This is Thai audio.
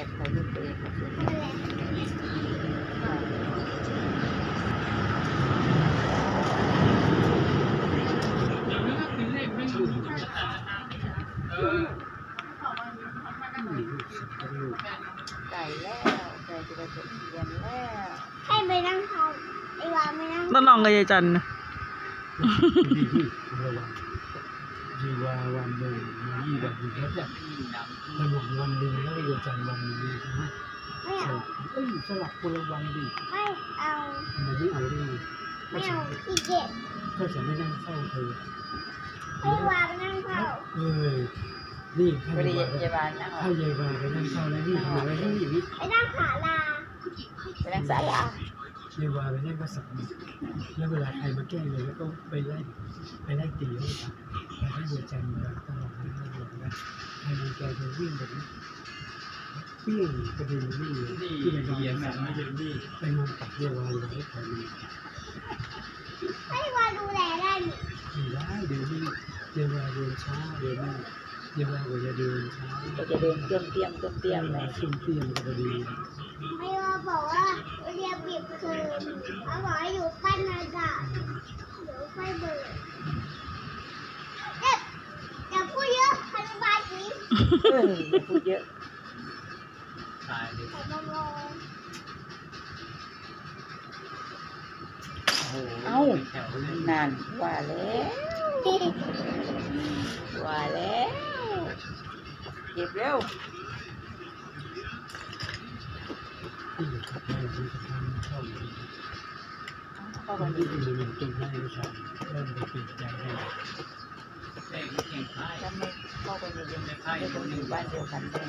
อบถ่ายรูปตัวเองกับเพื่อนนั่นแหละไก่แล้วไก่จะไปเบียนแล้วให้ไปนั่งทองไอ้วาไม่นั่งต้องลองกับยายจันนะระวังยีวาวันหนึ่งยี่วันหนึ่งแล้วจะระวังวันหนึ่งแล้วก็จันวัน ลับคนละวันดิไม่เอาทำไมไม่เอาด้วยไม่เอาขี้เกียจก็จะไม่นั่งเฝ้าเธอให้วาไปนั่งเฝ้าเอ้ยนี่ถ้าพอดียายยายบานนั่งถ้ายายวาไปนั่งเฝ้าแล้วนี่ทำไมไม่อย่างนี้ไปนั่งขาลาไปนั่งศาลายายวาไปนั่งก็สับแล้วเวลาใครมาแกล้งเลยแล้วก็ไปไล่ไปไล่ตีให้ตายแต่ถ้ายายจันมาตลอดนะตลอดนะใครมันแกจะวิ่งแบบนี้เปี้ยงกระเด็นนี่ที่มันเยียนแบบไม่เป็นนี่ไปนอนตักเยาวาอยู่ให้ใครมีให้วาดูแลได้นี่ไม่ได้เดี๋ยวนี้เยาวาเดินช้าเดี๋ยวนี้เยาวาก็จะเดินช้าก็จะเดินเตรียมเตรียมเตรียมเตรียมเลยซุ่มเตรียมก็พอดีให้วาบอกว่าเรียบบีบคืนเขาบอกให้อยู่ปั้นนากาเดี๋ยวค่เบิกเอ๊ะอย่าพูดเยอะพนุบาลจีเอออย่าพูดเยอะายเลยขอมองโอ้โหเอ้าแถวเลยนานว่าแล้วว่าแล้วเก็บเร็วที่อยู่กับแม่ที่จะทำเข้าไปเข้าตกัอนนที่อยู่ในตรงนั้นไม่ใช่เริ่มจะเปลี่ยนใจให้ถ้าไมเข้าไปในเย็นไม่ได้คนอยู่บ้านเดียวกันได้